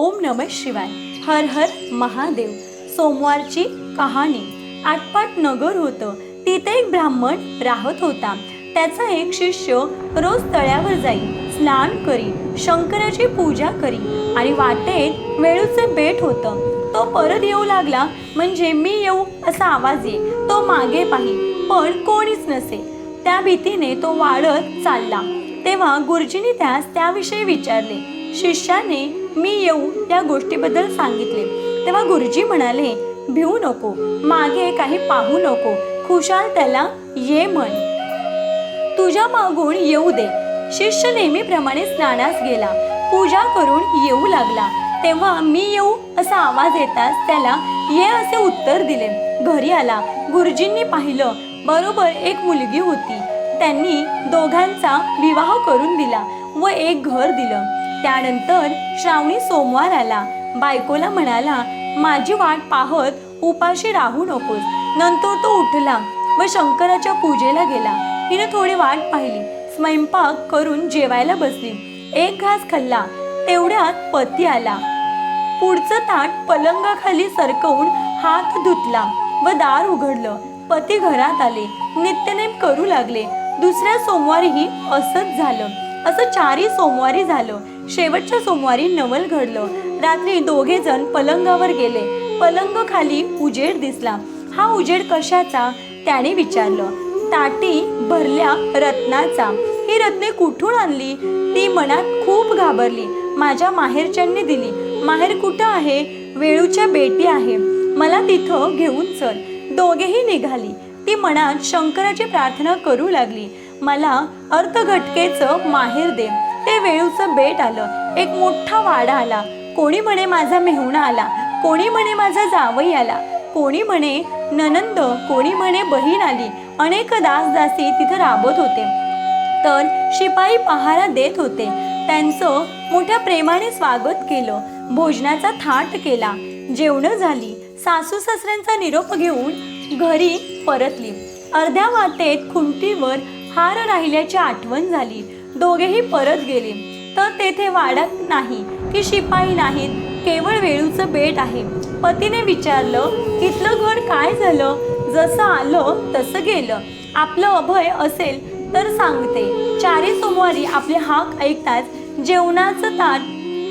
ओम नम शिवाय. हर हर महादेव. सोमवारची कहाणी. आटपाट नगर होतं. तिथे एक ब्राह्मण राहत होता. त्याचा एक शिष्य रोज तळ्यावर जाई स्नान करी शंकराची पूजा करी आणि वाटेत वेळूचे बेट होतं. तो परत येऊ लागला म्हणजे मी येऊ? असा आवाज ये. तो मागे पाही पण कोणीच नसे. त्या भीतीने तो वाढत चालला. तेव्हा गुरुजींनी त्यास त्याविषयी विचारले. शिष्याने मी येऊ त्या गोष्टीबद्दल सांगितले. तेव्हा गुरुजी म्हणाले भिवू नको मागे काही पाहू नको खुशाल त्याला ये म्हण. तुझ्या मागून येऊ दे. शिष्य नेहमीप्रमाणे स्नानास गेला. पूजा करून येऊ लागला. तेव्हा मी येऊ? असा आवाज येताच त्याला ये असे उत्तर दिले. घरी आला. गुरुजींनी पाहिलं बरोबर एक मुलगी होती. त्यांनी दोघांचा विवाह करून दिला व एक घर दिलं. त्यानंतर श्रावणी सोमवार आला. बायकोला म्हणाला माझी वाट पाहत उपाशी राहू नकोस. नंतर तो उठला व शंकराच्या पूजेला गेला. हिने थोडी वाट पाहिली. स्वयंपाक करून जेवायला बसली. एक घास खाल्ला. तेवढ्यात पती आला. पुढचं ताट पलंगाखाली सरकवून हात धुतला व दार उघडलं. पती घरात आले. नित्यनेम करू लागले. दुसऱ्या सोमवारीही असंच झालं. असं चारही सोमवारी झालं. शेवटच्या सोमवारी नवल घडलं. रात्री दोघे जण पलंगावर गेले. पलंग खाली उजेड दिसला. हा उजेड कशाचा? त्याने विचारलं. ताटी भरल्या रत्नाचा. ही रत्ने कुठून आणली? ती मनात खूप घाबरली. माझ्या माहेरच्यांनी दिली. माहेर कुठं आहे? वेळूच्या बेटी आहे. मला तिथं घेऊन चल. दोघेही निघाली. ती मनात शंकराची प्रार्थना करू लागली. मला अर्थघटकेचं माहेर दे. ते वेळूचं बेट आलं. एक मोठा वाडा आला. कोणी म्हणे माझा मेहुणा आला? कोणी म्हणे माझा जावई आला? कोणी म्हणे ननंद? कोणी म्हणे बहीण आली? अनेक दासदासी तिथं राबत होते. तर शिपाई पहारा देत होते. त्यांचं मोठ्या प्रेमाने स्वागत केलं. भोजनाचा थाट केला. जेवणं झाली. सासू सासऱ्यांचा निरोप घेऊन घरी परतली. अर्ध्या वाटेत खुंटीवर हार राहिल्याची आठवण झाली. दोघेही परत गेले. तर तेथे वाडक नाही की शिपाई नाहीत केवळ वेळूचं बेट आहे. पतीने विचारलं इथलं घर काय झालं? जसं आलं तसं गेलं. आपलं अभय असेल तर सांगते. चारी सोमवारी आपले हाक ऐकताच जेवणाचं ताट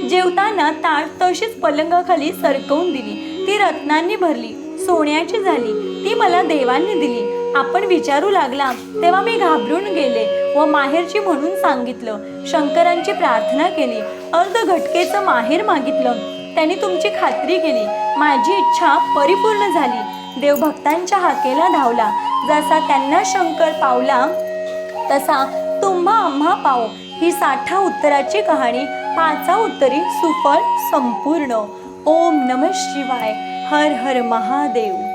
जेवताना ताट तशीच पलंगाखाली सरकवून दिली. ती रत्नांनी भरली. सोन्याची झाली. ती मला देवांनी दिली. आपण विचारू लागला तेव्हा मी घाबरून गेले व माहेरची म्हणून सांगितलं. शंकरांची प्रार्थना केली. अर्ध घटकेचं माहेर मागितलं. त्यांनी तुमची खात्री केली. माझी इच्छा परिपूर्ण झाली. देवभक्तांच्या हाकेला धावला. जसा त्यांना शंकर पावला तसा तुम्हा आम्हा पाव. ही साठा उत्तराची कहाणी पाचा उत्तरी सुफळ संपूर्ण. ओम नम शिवाय. हर हर महादेव.